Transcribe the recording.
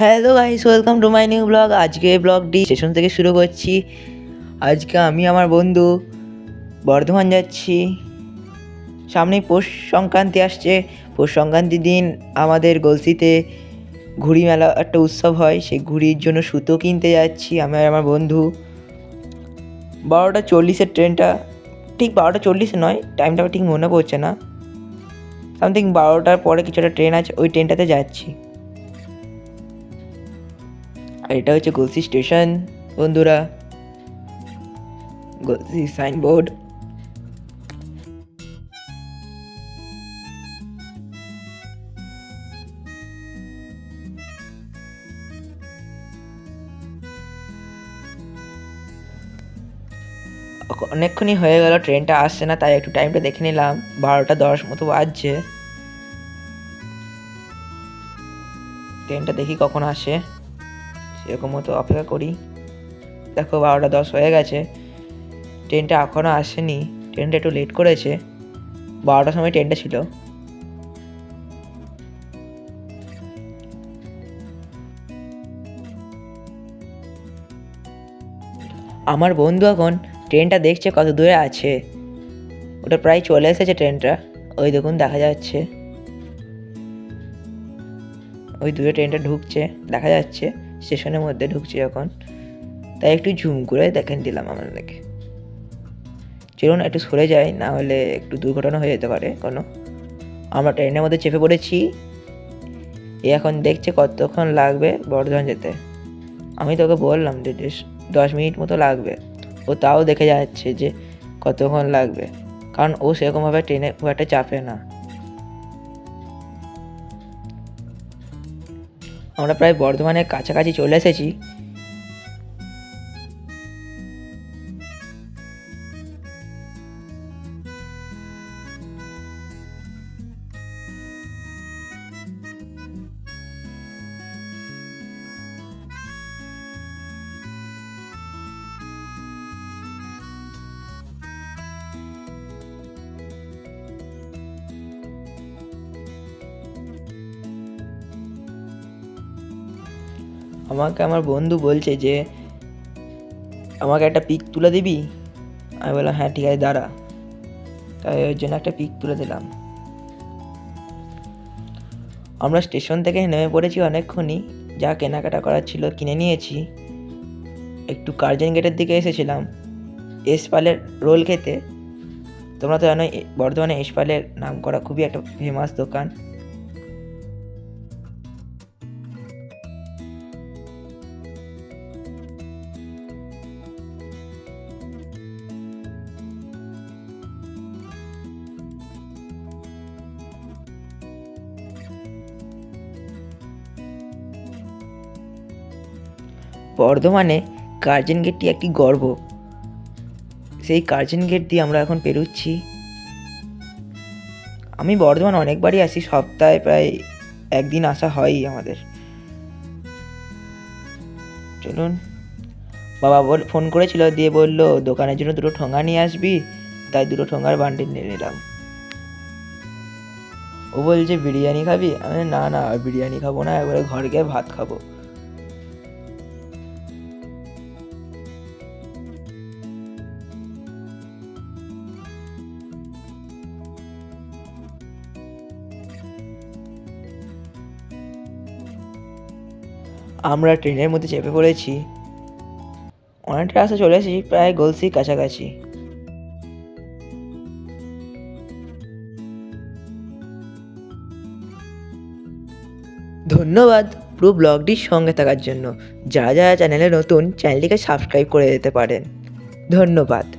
Hello guys welcome to my new blog আজকে ব্লগটি station থেকে শুরু করছি। আজকে আমি আমার বন্ধু বর্ধমান যাচ্ছি। সামনেই পৌষ সংক্রান্তি আসছে। পৌষ সংক্রান্তির দিন আমাদের গলসিতে ঘুড়ি মেলা একটা উৎসব হয়। সেই ঘুড়ির জন্য সুতো কিনতে যাচ্ছি আমি আর আমার বন্ধু। বারোটা চল্লিশের ট্রেনটা ঠিক বারোটা চল্লিশে নয় টাইমটা ঠিক মনে পড়ছে না। সামথিং বারোটার পরে কিছু একটা ট্রেন আছে, ওই ট্রেনটাতে যাচ্ছি। আর এটা হচ্ছে গলসি স্টেশন বন্ধুরা। গলসি সাইনবোর্ড অনেকক্ষণই হয়ে গেল, ট্রেনটা আসছে না, তাই একটু টাইমটা দেখে নিলাম। বারোটা দশ মতো বাজছে। ট্রেনটা দেখি কখন আসে। সেরকম মতো অপেক্ষা করি। দেখো বারোটা দশ হয়ে গেছে। ট্রেনটা এখনও আসেনি। ট্রেনটা একটু লেট করেছে। বারোটার সময় ট্রেনটা ছিল। আমার বন্ধু এখন ট্রেনটা দেখছে কত দূরে আছে। ওটা প্রায় চলে এসেছে ট্রেনটা। ওই দেখুন, দেখা যাচ্ছে। ওই দূরে ট্রেনটা ঢুকছে, দেখা যাচ্ছে। স্টেশনের মধ্যে ঢুকছে যখন, তাই একটু ঝুম করে দেখেন দিলাম আপনাদেরকে চলুন একটু সরে যাই, না হলে একটু দুর্ঘটনা হয়ে যেতে পারে কোনো। আমরা ট্রেনের মধ্যে চেপে পড়েছি। এ এখন দেখছে কতক্ষণ লাগবে বর্ধমান যেতে। আমি তোকে বললাম যে দশ মিনিট মতো লাগবে। ও তাও দেখে যাচ্ছে যে কতক্ষণ লাগবে। কারণ ও সেরকমভাবে ট্রেনে খুব একটা চাপে না। আমরা প্রায় বর্ধমানের কাছাকাছি চলে এসেছি। আমাকে আমার বন্ধু বলছে যে, আমাকে একটা পিক তুলে দিবি? আমি বললাম হ্যাঁ ঠিক আছে, দাঁড়া। তাই ওই জন্য একটা পিক তুলে দিলাম। আমরা স্টেশন থেকে নেমে পড়েছি অনেকক্ষণই। যা কেনাকাটা করার ছিল কিনে নিয়েছি। একটু কার্জন গেটের দিকে এসেছিলাম। এসপালের রোল খেতে। তোমরা তো জানো বর্ধমানে এসপালের নাম করা খুবই একটা ফেমাস দোকান। বর্ধমানে কার্জন গেটটি একটি গর্ব। সেই কার্জন গেট দিয়ে আমরা এখন পেরুচ্ছি আমি বর্ধমান অনেকবারই আসি, সপ্তাহে প্রায় একদিন আসা হয়ই আমাদের। চলুন। বাবা বল, ফোন করেছিল, দিয়ে বলল, দোকানের জন্য দুটো ঠোঙা নিয়ে আসবি? তাই দুটো ঠোঙার বান্ডিল নিয়ে নিলাম। ও বলছে, বিরিয়ানি খাবি? আমি না না বিরিয়ানি খাব না, একবারে ঘরে গিয়ে ভাত খাব। আমরা ট্রেনের মধ্যে চেপে পড়েছি। অনেকটা রাস্তা চলে এসেছি, প্রায় গলসি কাছাকাছি। ধন্যবাদ পুরো ব্লগটির সঙ্গে থাকার জন্য। যারা যারা চ্যানেলে নতুন, চ্যানেলটিকে সাবস্ক্রাইব করে দিতে পারেন। ধন্যবাদ।